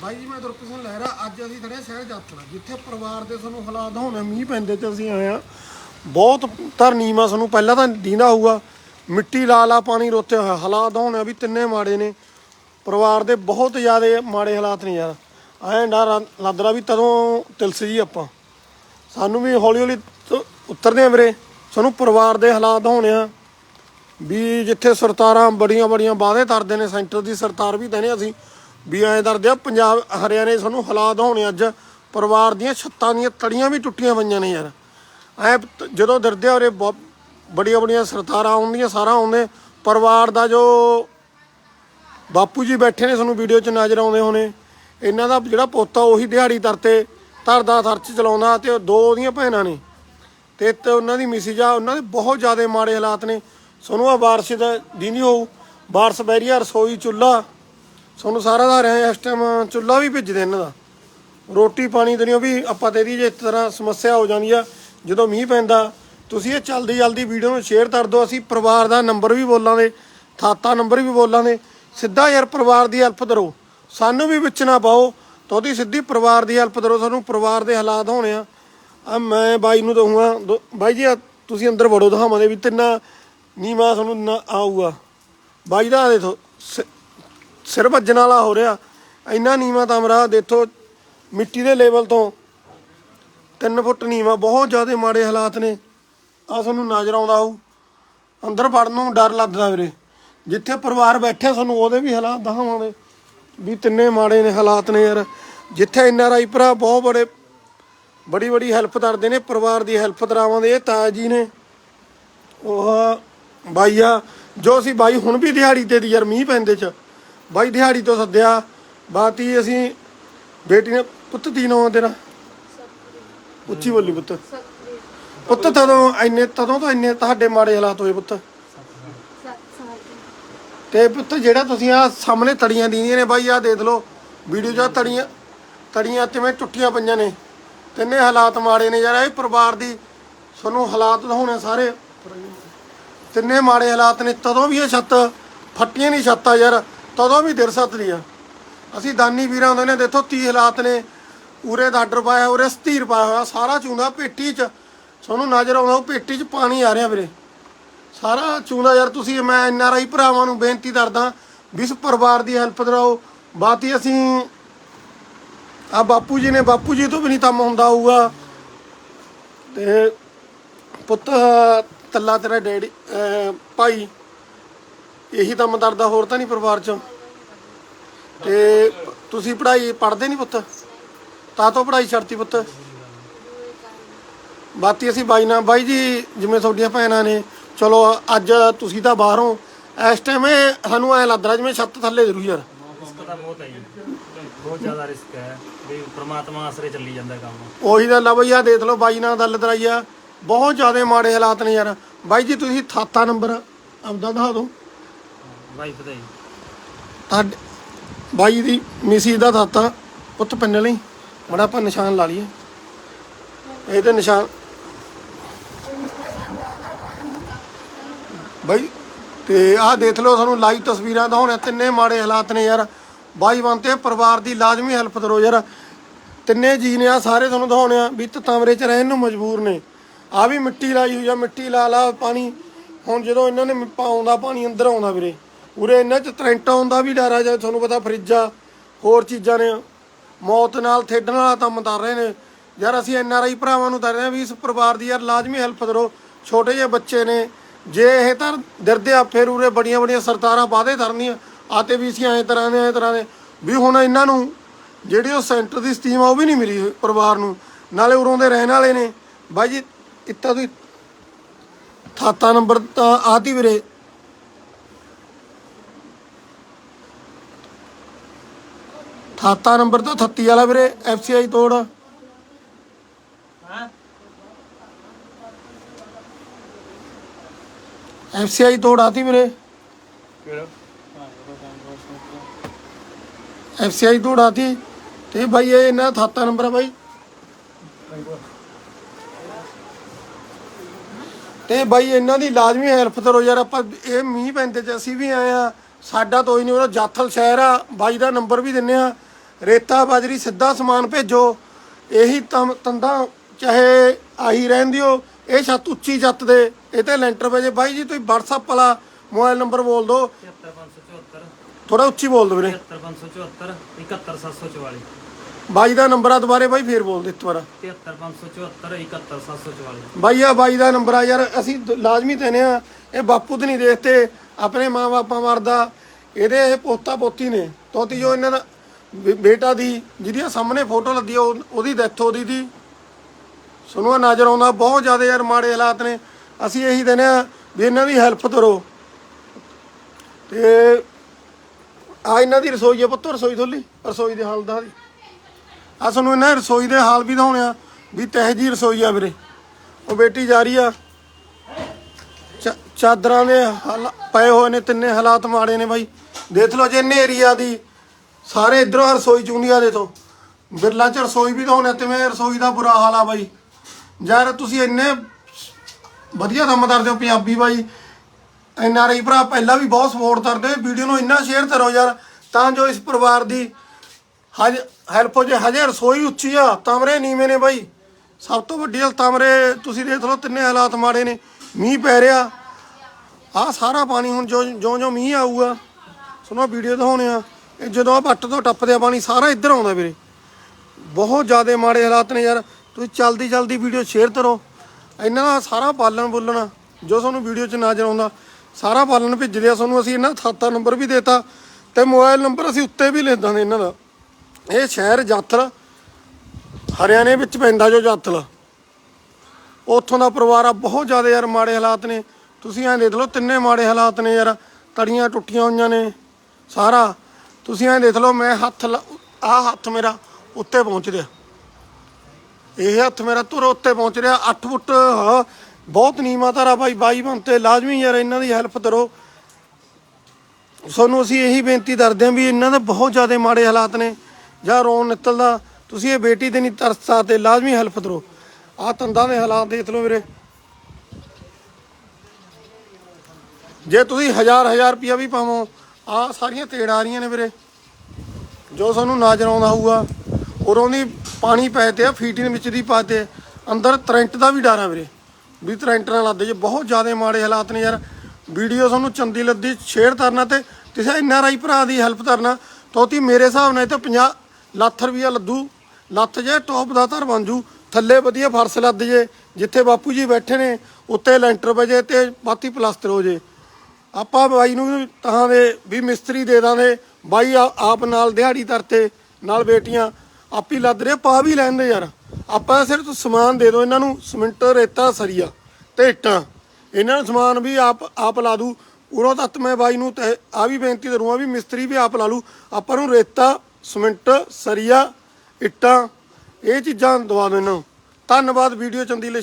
ਬਾਈ ਜੀ, ਮੈਂ ਦੁਰਪ੍ਰੀਤ ਸਿੰਘ ਲਹਿਰਾ, ਅੱਜ ਅਸੀਂ ਖੜੇ ਸ਼ਹਿਰ ਜਾਤਰਾ ਜਿੱਥੇ ਪਰਿਵਾਰ ਦੇ ਸਾਨੂੰ ਹਾਲਾਤ ਹੋਣੇ ਮੀਂਹ ਪੈਂਦੇ ਤੇ ਅਸੀਂ ਆਏ ਆ ਬਹੁਤ ਧਰਨੀ ਧਰਨੀਮਾ ਸਾਨੂੰ, ਪਹਿਲਾਂ ਤਾਂ ਦੀਂਦਾ ਹੋਊਗਾ। ਮਿੱਟੀ ਲਾ ਲਾ ਪਾਣੀ ਰੋਤਿਆ ਹੋਇਆ ਹਾਲਾਤ ਹੋਣੇ ਵੀ ਤਿੰਨੇ ਮਾੜੇ ਨੇ। ਪਰਿਵਾਰ ਦੇ ਬਹੁਤ ਜ਼ਿਆਦਾ ਮਾੜੇ ਹਾਲਾਤ ਨੇ ਯਾਰ। ਐਂ ਡਰ ਲੱਦਰਾ ਵੀ ਤਦੋਂ ਤਿਲਸ ਜੀ ਆਪਾਂ। ਸਾਨੂੰ ਵੀ ਹੌਲੀ ਹੌਲੀ ਉਤਰਦੇ ਆ ਵੀਰੇ। ਸਾਨੂੰ ਪਰਿਵਾਰ ਦੇ ਹਾਲਾਤ ਹੋਣੇ ਆ ਵੀ ਜਿੱਥੇ ਸਰਤਾਰਾਂ ਬੜੀਆਂ ਬੜੀਆਂ ਵਾਅਦੇ ਕਰਦੇ ਨੇ, ਸੈਂਟਰ ਦੀ ਸਰਤਾਰ ਵੀ ਕਹਿੰਦੇ ਅਸੀਂ ਵੀ ਐਂ ਕਰਦੇ ਆ, ਪੰਜਾਬ, ਹਰਿਆਣੇ ਸਾਨੂੰ ਹਾਲਾਤ ਹੋਣੇ ਅੱਜ, ਪਰਿਵਾਰ ਦੀਆਂ ਛੱਤਾਂ ਦੀਆਂ ਤੜੀਆਂ ਵੀ ਟੁੱਟੀਆਂ ਪਈਆਂ ਨੇ ਯਾਰ। ਐ ਜਦੋਂ ਦਰਦੇ ਆ ਉਰੇ ਬਹੁਤ ਬੜੀਆਂ ਬੜੀਆਂ ਸਰਤਾਰਾਂ ਆਉਂਦੀਆਂ, ਸਾਰਾ ਆਉਂਦੇ, ਪਰਿਵਾਰ ਦਾ ਜੋ ਬਾਪੂ ਜੀ ਬੈਠੇ ਨੇ ਸਾਨੂੰ ਵੀਡੀਓ 'ਚ ਨਜ਼ਰ ਆਉਂਦੇ ਹੋਣੇ, ਇਹਨਾਂ ਦਾ ਜਿਹੜਾ ਪੋਤਾ ਉਹੀ ਦਿਹਾੜੀ ਤਰਤੇ ਧਰਦਾ ਖਰਚ ਚਲਾਉਂਦਾ ਤੇ ਦੋ ਉਹਦੀਆਂ ਭੈਣਾਂ ਨੇ। ਤੇ ਇੱਕ ਉਹਨਾਂ ਦੀ ਮਿਸਿਜ ਆ, ਉਹਨਾਂ ਦੇ ਬਹੁਤ ਜ਼ਿਆਦਾ ਮਾੜੇ ਹਾਲਾਤ ਨੇ। ਸਾਨੂੰ ਆ ਬਾਰਿਸ਼ ਦਾ ਦਿਨ ਹੋਊ ਬਾਰਿਸ਼ ਬੈਰੀ ਰਸੋਈ ਚੁੱਲਾ ਸਾਨੂੰ ਸਾਰਾ ਦਾ ਰਿਹਾ ਇਸ ਟਾਈਮ ਚੁੱਲਾ ਵੀ ਭਿੱਜਦੇ ਇਹਨਾਂ ਦਾ। ਰੋਟੀ ਪਾਣੀ ਦਰਿਓ ਵੀ ਆਪਾਂ ਤੇ ਇਹਦੀ ਜੇ ਇਸ ਤਰ੍ਹਾਂ ਸਮੱਸਿਆ ਹੋ ਜਾਂਦੀ ਆ, ਜਦੋਂ ਮੀਂਹ ਪੈਂਦਾ, ਤੁਸੀਂ ਇਹ ਜਲਦੀ ਜਲਦੀ ਵੀਡੀਓ ਨੂੰ ਸ਼ੇਅਰ ਕਰ ਦਿਓ, ਅਸੀਂ ਪਰਿਵਾਰ ਦਾ ਨੰਬਰ ਵੀ ਬੋਲਾਂਗੇ, ਥਾਤਾ ਨੰਬਰ ਵੀ ਬੋਲਾਂਗੇ, ਸਿੱਧਾ ਯਾਰ ਪਰਿਵਾਰ ਦੀ ਹੈਲਪ ਕਰੋ, ਸਾਨੂੰ ਵੀ ਵਿੱਚ ਨਾ ਪਾਓ, ਤਾਂ ਸਿੱਧੀ ਪਰਿਵਾਰ ਦੀ ਹੈਲਪ ਕਰੋ, ਸਾਨੂੰ ਪਰਿਵਾਰ ਦੇ ਹਾਲਾਤ ਹੋਣੇ ਆ। ਆ ਮੈਂ ਬਾਈ ਨੂੰ ਦਊਂਗਾ, ਦੋ- ਬਾਈ ਜੀ ਤੁਸੀਂ ਅੰਦਰ ਵੜੋ ਦਿਖਾਵਾਂਗੇ ਵੀ ਤਿੰਨਾ ਨੀਵਾ ਤੁਹਾਨੂੰ ਨਾ ਆਊਗਾ। ਬਾਈ ਦਾ ਆਹ ਦੇਖੋ, ਸ- ਸਿਰ ਭੱਜਣ ਵਾਲਾ ਹੋ ਰਿਹਾ। ਇੰਨਾ ਨੀਵਾ ਕਮਰਾ ਦੇਖੋ, ਮਿੱਟੀ ਦੇ ਲੈਵਲ ਤੋਂ 3 ਫੁੱਟ ਨੀਵਾ, ਬਹੁਤ ਜ਼ਿਆਦਾ ਮਾੜੇ ਹਾਲਾਤ ਨੇ। ਆ ਤੁਹਾਨੂੰ ਨਜ਼ਰ ਆਉਂਦਾ ਹੋਊ। ਅੰਦਰ ਵੜਨ ਨੂੰ ਡਰ ਲੱਗਦਾ ਵੀਰੇ। ਜਿੱਥੇ ਪਰਿਵਾਰ ਬੈਠੇ ਸਾਨੂੰ ਉਹਦੇ ਵੀ ਹਾਲਾਤ ਦਿਖਾਵਾਂਗੇ। ਵੀ ਤਿੰਨੇ ਮਾੜੇ ਨੇ ਹਾਲਾਤ ਨੇ ਯਾਰ। ਜਿੱਥੇ ਐਨ ਆਰ ਆਈ ਭਰਾ ਬਹੁਤ ਬੜੇ, ਬੜੀ ਬੜੀ ਹੈਲਪ ਕਰਦੇ ਨੇ, ਪਰਿਵਾਰ ਦੀ ਹੈਲਪ ਕਰਾਵਾਂਦੇ ਇਹ ਤਾਜ ਜੀ ਨੇ। ਉਹ ਬਾਈ ਆ, ਜੋ ਅਸੀਂ ਬਾਈ ਹੁਣ ਵੀ ਦਿਹਾੜੀ ਤੇ ਦੀ ਯਾਰ, ਮੀਂਹ ਪੈਂਦੇ ਚ। ਬਾਈ ਦਿਹਾੜੀ ਤੋਂ ਸੱਦਿਆ ਬਾਤੀ ਅਸੀਂ ਬੇਟੀ ਨੇ ਪੁੱਤ ਦੀ ਨਾਮ ਤੇਰਾ ਉੱਚੀ ਬੋਲੀ ਪੁੱਤ। ਪੁੱਤ ਤਦੋਂ ਇੰਨੇ, ਤਦੋਂ ਤਾਂ ਇੰਨੇ ਤੁਹਾਡੇ ਮਾੜੇ ਹਾਲਾਤ ਹੋਏ ਪੁੱਤ। ਤੇ ਪੁੱਤ ਜਿਹੜਾ ਤੁਸੀਂ ਆ ਸਾਹਮਣੇ ਤੜੀਆਂ ਦੀਆਂ ਨੇ ਬਾਈ ਆ ਦੇਖ ਲਓ। ਵੀਡੀਓ 'ਚ ਤੜੀਆਂ ਤੜੀਆਂ ਕਿਵੇਂ ਟੁੱਟੀਆਂ ਪਈਆਂ ਨੇ। ਤਿੰਨੇ ਹਾਲਾਤ ਮਾੜੇ ਨੇ ਯਾਰ, ਇਹ ਪਰਿਵਾਰ ਦੀ ਤੁਹਾਨੂੰ ਹਾਲਾਤ ਹੋਣੇ ਸਾਰੇ। ਤਿੰਨੇ ਮਾੜੇ ਹਾਲਾਤ ਨੇ, ਤਦੋਂ ਵੀ ਇਹ ਛੱਤ, ਫੱਟੀਆਂ ਨਹੀਂ ਛੱਤਾਂ ਯਾਰ। ਤਦੋਂ ਵੀ ਦਿਰ ਸਕਦੀ ਆ। ਅਸੀਂ ਦਾਨੀ ਵੀਰਾਂ ਹੁੰਦੇ ਨੇ, ਦੇਖੋ 30 ਹਾਲਾਤ ਨੇ। ਉਰੇ ਦਾ ਆਰਡਰ ਪਾਇਆ ਉਰੇ ਸਥੀਰ ਪਾਇਆ ਹੋਇਆ, ਸਾਰਾ ਚੂੰਦਾ ਪੇਟੀ 'ਚ। ਤੁਹਾਨੂੰ ਨਜ਼ਰ ਆਉਂਦਾ ਉਹ ਪੇਟੀ 'ਚ ਪਾਣੀ ਆ ਰਿਹਾ ਵੀਰੇ। ਸਾਰਾ ਚੂੰਦਾ ਯਾਰ, ਤੁਸੀਂ, ਮੈਂ ਐਨ ਆਰ ਆਈ ਭਰਾਵਾਂ ਨੂੰ ਬੇਨਤੀ ਕਰਦਾ, ਵੀ ਇਸ ਪਰਿਵਾਰ ਦੀ ਹੈਲਪ ਕਰਾਓ ਬਾਤੀ ਅਸੀਂ ਆ ਬਾਪੂ ਜੀ ਨੇ, ਬਾਪੂ ਜੀ ਤੋਂ ਵੀ ਨਹੀਂ ਕੰਮ ਹੁੰਦਾ ਹੋਊਗਾ। ਤੇ ਪੁੱਤ ਤੱਲਾ ਤੇਰਾ ਡੈਡੀ ਭਾਈ। ਇਹੀ ਕੰਮ ਕਰਦਾ ਹੋਰ ਤਾਂ ਨਹੀਂ ਪਰਿਵਾਰ ਚ? ਤੇ ਤੁਸੀਂ ਪੜ੍ਹਾਈ ਪੜ੍ਹਦੇ ਨਹੀਂ ਪੁੱਤ? ਤਾਂ ਤੋਂ ਪੜ੍ਹਾਈ ਛੱਡਤੀ ਪੁੱਤ। ਬਾਤੀ ਅਸੀਂ ਬਾਈ ਨਾਲ ਬਾਈ ਜੀ ਜਿਵੇਂ ਤੁਹਾਡੀਆਂ ਭੈਣਾਂ ਨੇ ਚਲੋ ਅੱਜ ਤੁਸੀਂ ਤਾਂ ਬਾਹਰੋਂ ਇਸ ਟਾਈਮ ਸਾਨੂੰ ਐ ਲੱਗਦਾ ਜਿਵੇਂ ਛੱਤ ਥੱਲੇ ਜ਼ਰੂਰ ਯਾਰ। ਰਿਸਕ ਤਾਂ ਬਹੁਤ ਹੈ ਜੀ। ਬਹੁਤ ਜ਼ਿਆਦਾ ਰਿਸਕ ਹੈ ਵੀ ਪ੍ਰਮਾਤਮਾ ਆਸਰੇ ਚੱਲੀ ਜਾਂਦਾ ਕੰਮ। ਉਹੀ ਗੱਲ ਆ ਬਈ ਆ ਦੇਖ ਲਓ ਬਾਈ ਨਾਲ ਗੱਲ ਕਰਾਈ ਆ। ਬਹੁਤ ਜ਼ਿਆਦਾ ਮਾੜੇ ਹਾਲਾਤ ਨੇ ਯਾਰ। ਬਾਈ ਜੀ ਤੁਸੀਂ ਥਾਤਾ ਨੰਬਰ ਆਪਦਾ ਦਿਖਾ ਦਿਓ। ਵਾਈਫ ਦਾ। ਜੀ ਤੁਹਾਡੇ ਬਾਈ ਦੀ ਮਿਸੀ ਦਾ ਥਾਤਾ ਪੁੱਤ ਪੰਨੇ ਲਈ। ਬੜਾ ਆਪਾਂ ਨਿਸ਼ਾਨ ਲਾ ਲਈਏ। ਇਹ ਤੇ ਨਿਸ਼ਾਨ ਬਾਈ, ਤੇ ਆਹ ਦੇਖ ਲਓ ਸਾਨੂੰ ਲਾਈਵ ਤਸਵੀਰਾਂ ਦਾ ਹੁਣ ਤਿੰਨੇ ਮਾੜੇ ਹਾਲਾਤ ਨੇ ਯਾਰ। ਬਾਈ ਬੰਤੇ ਪਰਿਵਾਰ ਦੀ ਲਾਜ਼ਮੀ ਹੈਲਪ ਕਰੋ ਯਾਰ। ਤਿੰਨੇ ਜੀ ਨੇ ਆ ਸਾਰੇ ਤੁਹਾਨੂੰ ਦਿਖਾਉਣੇ ਆ ਵੀ ਤਤਾਮਰੇ ਚ ਰਹਿਣ ਨੂੰ ਮਜਬੂਰ ਨੇ। ਆ ਵੀ ਮਿੱਟੀ ਲਾਈ ਹੋਈ ਆ, ਮਿੱਟੀ ਲਾ ਲਾ ਪਾਣੀ। ਹੁਣ ਜਦੋਂ ਇਹਨਾਂ ਨੇ ਪਾਉਂਦਾ ਪਾਣੀ, ਅੰਦਰ ਆਉਂਦਾ ਵੀਰੇ। ਉਰੇ ਇਹਨਾਂ ਚ ਕਰੰਟ ਆਉਂਦਾ ਵੀ ਡਰ ਆ, ਜਾਂ ਤੁਹਾਨੂੰ ਪਤਾ ਫਰਿੱਜ ਆ ਹੋਰ ਚੀਜ਼ਾਂ ਨੇ। ਮੌਤ ਨਾਲ ਖੇਡਣ ਵਾਲਾ ਕੰਮ ਕਰ ਰਹੇ ਨੇ। ਯਾਰ ਅਸੀਂ ਐਨ ਆਰ ਆਈ ਭਰਾਵਾਂ ਨੂੰ ਦੱਸ ਰਹੇ ਹਾਂ ਵੀ ਇਸ ਪਰਿਵਾਰ ਦੀ ਯਾਰ ਲਾਜ਼ਮੀ ਹੈਲਪ ਕਰੋ। ਛੋਟੇ ਜਿਹੇ ਬੱਚੇ ਨੇ। ਜੇ ਇਹ ਤਾਂ ਦਿਰਦੇ ਆ, ਫਿਰ ਉਰੇ ਬੜੀਆਂ ਬੜੀਆਂ ਸਰਤਾਰਾਂ ਵਾਅਦੇ ਕਰਨੀਆਂ। ਆਤੇ ਵੀ ਅਸੀਂ ਐਂ ਤਰ੍ਹਾਂ ਦੇ, ਐਂ ਤਰ੍ਹਾਂ ਦੇ। ਵੀ ਹੁਣ ਇਹਨਾਂ ਨੂੰ ਜਿਹੜੀ ਉਹ ਸੈਂਟਰ ਦੀ ਸਕੀਮ ਆ, ਉਹ ਵੀ ਨਹੀਂ ਮਿਲੀ ਪਰਿਵਾਰ ਨੂੰ। ਨਾਲੇ ਉਰੋਂ ਦੇ ਰਹਿਣ ਵਾਲੇ ਨੇ। ਬਾਈ ਜੀ ਇੱਤਾ ਤੁਸੀਂ ਥਾਤਾ ਨੰਬਰ ਤਾਂ ਆਤੀ ਵੀਰੇ। ਖਾਤਾ ਨੰਬਰ ਤਾਂ 38 ਵਾਲਾ ਵੀਰੇ ਐਫਸੀਆਈ ਤੋੜ। ਐਫਸੀਆਈ ਤੋੜ ਆਤੀ ਵੀਰੇ। ਕਿਹੜਾ? ਐਫਸੀਆਈ ਤੋੜ ਆਤੀ ਤੇ ਬਾਈ ਇਹ ਇਹਨਾਂ ਦਾ ਖਾਤਾ ਨੰਬਰ ਆ ਬਾਈ। ਤੇ ਬਾਈ ਇਹਨਾਂ ਦੀ ਲਾਜ਼ਮੀ ਹੈਲਪ ਕਰੋ ਯਾਰ ਆਪਾਂ ਇਹ ਮੀਂਹ ਪੈਂਦੇ ਚ ਅਸੀਂ ਵੀ ਆਏ ਆ ਸਾਡਾ ਤੋਂ ਹੀ ਨਹੀਂ ਉਹਦਾ ਜਾਥਲ ਸ਼ਹਿਰ ਆ। ਬਾਈ ਦਾ ਨੰਬਰ ਵੀ ਦਿੰਨੇ ਆ। ਰੇਤਾ ਬਾਜਰੀ ਸਿੱਧਾ ਸਮਾਨ ਭੇਜੋ ਇਹੀ ਤੰਦਾ ਚਾਹੇ ਆਹੀ ਰਹਿੰਦੀ ਹੋ ਇਹ ਛੱਤ ਉੱਚੀ ਛੱਤ ਦੇ ਇਹ ਤੇ ਲੈਂਟਰ ਵਜੇ ਬਾਈ ਜੀ ਤੁਸੀਂ WhatsApp ਵਾਲਾ ਮੋਬਾਈਲ ਨੰਬਰ ਬੋਲ ਦਿਓ। 73574 ਥੋੜਾ ਉੱਚੀ ਬੋਲ ਦਿਓ ਵੀਰੇ। 73574 71744 ਬਾਈ ਦਾ ਨੰਬਰ ਆ ਦੁਬਾਰੇ ਬਾਈ ਫੇਰ ਬੋਲ ਦੇ ਇੱਕ ਵਾਰ। 73574 71744 ਬਾਈ ਆ ਬਾਈ ਦਾ ਨੰਬਰ ਆ ਯਾਰ ਅਸੀਂ ਲਾਜ਼ਮੀ ਦੇਨੇ ਆ। ਇਹ ਬਾਪੂ ਤੇ ਨਹੀਂ ਦੇਖਦੇ ਆਪਣੇ ਮਾਂ-ਬਾਪਾਂ ਮਰਦਾ ਇਹਦੇ ਇਹ ਪੋਤਾ ਪੋਤੀ ਨੇ। ਤੋਤੀ ਜੋ ਇਹਨਾਂ ਦਾ ਬੇਟਾ ਦੀ ਜਿਹਦੀਆਂ ਸਾਹਮਣੇ ਫੋਟੋ ਲੱਦੀ ਆ, ਉਹ- ਉਹਦੀ ਡੈਥ ਉਹਦੀ ਦੀ ਸੁਣੋ, ਨਜ਼ਰ ਆਉਂਦਾ, ਬਹੁਤ ਜ਼ਿਆਦਾ ਯਾਰ ਮਾੜੇ ਹਾਲਾਤ ਨੇ। ਅਸੀਂ ਇਹੀ ਦੇਨੇ ਆ ਵੀ ਇਹਨਾਂ ਦੀ ਹੈਲਪ ਕਰੋ। ਤੇ ਆ ਇਹਨਾਂ ਦੀ ਰਸੋਈ ਆ ਪੁੱਤ, ਰਸੋਈ ਥੋਲੀ ਰਸੋਈ ਦੇ ਹਾਲ ਦਾ ਦੀ। ਆ ਸਾਨੂੰ ਇਹਨਾਂ ਰਸੋਈ ਦੇ ਹਾਲ ਵੀ ਦਿਖਾਉਣੇ ਆ, ਵੀ ਤਹਿ ਜੀ ਰਸੋਈ ਆ ਵੀਰੇ। ਉਹ ਬੇਟੀ ਜਾ ਰਹੀ ਆ। ਚਾਦਰਾਂ ਦੇ ਹਾਲਾ- ਪਏ ਹੋਏ ਨੇ, ਤਿੰਨੇ ਹਾਲਾਤ ਮਾੜੇ ਨੇ ਬਾਈ। ਦੇਖ ਲਓ ਜੇ ਏਰੀਆ ਦੀ ਸਾਰੇ ਇਧਰੋਂ ਰਸੋਈ ਚੁੰਡੀਆਂ ਦੇ ਤੋਂ। ਬਿਰਲਾ ਚ ਰਸੋਈ ਵੀ ਦਿਖਾਉਣੇ ਤੇ ਮੈਂ ਰਸੋਈ ਦਾ ਬੁਰਾ ਹਾਲ ਆ ਬਾਈ। ਯਾਰ ਤੁਸੀਂ ਇੰਨੇ ਵਧੀਆ ਕੰਮ ਕਰਦੇ ਹੋ ਪੰਜਾਬੀ ਬਾਈ। ਐਨ ਆਰ ਆਈ ਭਰਾ ਪਹਿਲਾਂ ਵੀ ਬਹੁਤ ਸਪੋਰਟ ਕਰਦੇ ਵੀਡੀਓ ਨੂੰ ਇੰਨਾ ਸ਼ੇਅਰ ਕਰੋ ਯਾਰ, ਤਾਂ ਜੋ ਇਸ ਪਰਿਵਾਰ ਦੀ ਹਜ ਹੈਲਪ ਹੋ ਜੇ। ਹਜੇ ਰਸੋਈ ਉੱਚੀ ਆ ਕਮਰੇ ਨੀਵੇਂ ਨੇ ਬਾਈ। ਸਭ ਤੋਂ ਵੱਡੀ ਗੱਲ ਕਮਰੇ ਤੁਸੀਂ ਦੇਖ ਲਓ ਤਿੰਨੇ ਹਾਲਾਤ ਮਾੜੇ ਨੇ। ਮੀਂਹ ਪੈ ਰਿਹਾ। ਆ ਸਾਰਾ ਪਾਣੀ ਹੁਣ ਜੋ ਜੋ ਜੋ ਮੀਂਹ ਆਊਗਾ। ਸੁਣੋ, ਵੀਡੀਓ ਦਿਖਾਉਣੇ ਆ। ਇਹ ਜਦੋਂ ਆ ਪੱਟ ਤੋਂ ਟੱਪਦੇ ਆ ਪਾਣੀ, ਸਾਰਾ ਇੱਧਰ ਆਉਂਦਾ ਵੀਰੇ। ਬਹੁਤ ਜ਼ਿਆਦਾ ਮਾੜੇ ਹਾਲਾਤ ਨੇ ਯਾਰ। ਤੁਸੀਂ ਜਲਦੀ ਜਲਦੀ ਵੀਡੀਓ ਸ਼ੇਅਰ ਕਰੋ। ਇਹਨਾਂ ਦਾ ਸਾਰਾ ਪਾਲਣ ਬੋਲਣਾ ਜੋ ਤੁਹਾਨੂੰ ਵੀਡੀਓ 'ਚ ਨਜ਼ਰ ਆਉਂਦਾ ਸਾਰਾ ਪਾਲਣ ਭੇਜਦੇ ਆ ਤੁਹਾਨੂੰ ਅਸੀਂ ਇਹਨਾਂ ਦਾ ਖਾਤਾ ਨੰਬਰ ਵੀ ਦੇਤਾ ਤੇ ਮੋਬਾਈਲ ਨੰਬਰ ਅਸੀਂ ਉੱਤੇ ਵੀ ਲੈ ਦਾਂਗੇ ਇਹਨਾਂ ਦਾ। ਇਹ ਸ਼ਹਿਰ ਜਾਤਲ ਹਰਿਆਣੇ ਵਿੱਚ ਪੈਂਦਾ ਜੋ ਜਾਤਲ ਉੱਥੋਂ ਦਾ ਪਰਿਵਾਰ ਆ, ਬਹੁਤ ਜ਼ਿਆਦਾ ਯਾਰ ਮਾੜੇ ਹਾਲਾਤ ਨੇ। ਤੁਸੀਂ ਐਂ ਦੇਖ ਲਓ, ਤਿੰਨੇ ਮਾੜੇ ਹਾਲਾਤ ਨੇ ਯਾਰ। ਤੜੀਆਂ ਟੁੱਟੀਆਂ ਹੋਈਆਂ ਨੇ। ਸਾਰਾ ਤੁਸੀਂ ਐਂ ਦੇਖ ਲਓ, ਮੈਂ ਹੱਥ ਆ ਹੱਥ ਮੇਰਾ ਉੱਤੇ ਪਹੁੰਚ ਰਿਹਾ। ਇਹ ਹੱਥ ਮੇਰਾ ਤੁਰ ਉੱਤੇ ਪਹੁੰਚ ਰਿਹਾ 8 ਫੁੱਟ ਬਹੁਤ ਨੀਵਾਂ ਧਾਰਾ ਭਾਈ ਬਾਈ ਬੰਤੇ ਲਾਜ਼ਮੀ ਯਾਰ, ਇਹਨਾਂ ਦੀ ਹੈਲਪ ਕਰੋ। ਸਾਨੂੰ ਅਸੀਂ ਇਹੀ ਬੇਨਤੀ ਕਰਦੇ ਹਾਂ ਵੀ ਇਹਨਾਂ ਦੇ ਬਹੁਤ ਜ਼ਿਆਦਾ ਮਾੜੇ ਹਾਲਾਤ ਨੇ। ਜਾਂ ਰੋਣ ਨਿਕਲਦਾ ਤੁਸੀਂ ਇਹ ਬੇਟੀ ਦੇ ਨਹੀਂ ਤਰਸਾ ਤੇ ਲਾਜ਼ਮੀ ਹੈਲਪ ਕਰੋ। ਆਹ ਤੰਦਾਂ ਦੇ ਹਾਲਾਤ ਦੇਖ ਲਓ ਵੀਰੇ। ਜੇ ਤੁਸੀਂ ਹਜ਼ਾਰ ਹਜ਼ਾਰ ਰੁਪਿਆ ਵੀ ਪਾਵੋ ਆਹ ਸਾਰੀਆਂ ਤੇੜ ਆ ਰਹੀਆਂ ਨੇ ਵੀਰੇ। ਜੋ ਸਾਨੂੰ ਨਜ਼ਰ ਆਉਂਦਾ ਹੋਊਗਾ, ਉਰੋਂ ਦੀ ਪਾਣੀ ਪੈ ਤੇ ਆ, ਫੀਟਿੰਗ ਵਿੱਚ ਦੀ ਪਾ ਤੇ। ਅੰਦਰ ਤਰੰਟ ਦਾ ਵੀ ਡਰ ਆ ਵੀਰੇ। ਵੀ ਤਰੰਟ ਨਾਲ ਲੱਦੇ ਜੇ, ਬਹੁਤ ਜ਼ਿਆਦਾ ਮਾੜੇ ਹਾਲਾਤ ਨੇ ਯਾਰ। ਵੀਡੀਓ ਤੁਹਾਨੂੰ ਚੰਦੀ ਲੱਦੀ ਸ਼ੇਅਰ ਕਰਨਾ ਤੇ ਕਿਸੇ ਐਨ ਆਰ ਆਈ ਭਰਾ ਦੀ ਹੈਲਪ ਕਰਨਾ ਤੋਤੀ ਮੇਰੇ ਹਿਸਾਬ ਨਾਲ ਇਹ ਤਾਂ 50 ਲੱਖ ਰੁਪਈਆ ਲੱਦੂ। ਲੱਥ ਜੇ ਟੌਪ ਦਾ ਧਰ ਬਣ ਜੂ। ਥੱਲੇ ਵਧੀਆ ਫਰਸ਼ ਲੱਦ ਜੇ, ਜਿੱਥੇ ਬਾਪੂ ਜੀ ਬੈਠੇ ਨੇ, ਉੱਤੇ ਲੈਂਟਰ ਵਜੇ ਤੇ ਬਾਤੀ ਪਲਾਸਟਰ ਹੋ ਜੇ। ਆਪਾਂ ਬਾਈ ਨੂੰ ਵੀ ਤਾਂ ਦੇ ਵੀ ਮਿਸਤਰੀ ਦੇ ਦਾਂਗੇ। ਬਾਈ ਆ- ਆਪ ਨਾਲ ਦਿਹਾੜੀ ਤਰਤੇ ਨਾਲ ਬੇਟੀਆਂ, ਆਪੀ ਲੱਦ ਰਹੇ, ਪਾ ਵੀ ਲੈਂਦੇ ਯਾਰ। ਆਪਾਂ ਸਿਰਫ ਸਮਾਨ ਦੇ ਦਿਓ, ਇਹਨਾਂ ਨੂੰ ਸਿਮੈਂਟ, ਰੇਤਾ, ਸਰੀਆ ਤੇ ਇੱਟਾਂ ਇਹਨਾਂ ਨੂੰ ਸਮਾਨ ਵੀ ਆਪ ਆਪ ਲਾ ਦੂ। ਉਰੋਂ ਤੱਕ ਮੈਂ ਬਾਈ ਨੂੰ ਤੇ ਆ ਵੀ ਬੇਨਤੀ ਕਰੂੰਗਾ ਵੀ ਮਿਸਤਰੀ ਵੀ ਆਪ ਲਾ ਲੂ। ਆਪਾਂ ਨੂੰ ਰੇਤਾ, ਸਿਮੈਂਟ, ਸਰੀਆ, ਇੱਟਾਂ, ਇਹ ਚੀਜ਼ਾਂ ਦਵਾ ਦਿਓ ਇਹਨਾਂ ਨੂੰ। ਧੰਨਵਾਦ ਵੀਡੀਓ ਚੰਦੀ ਲਈ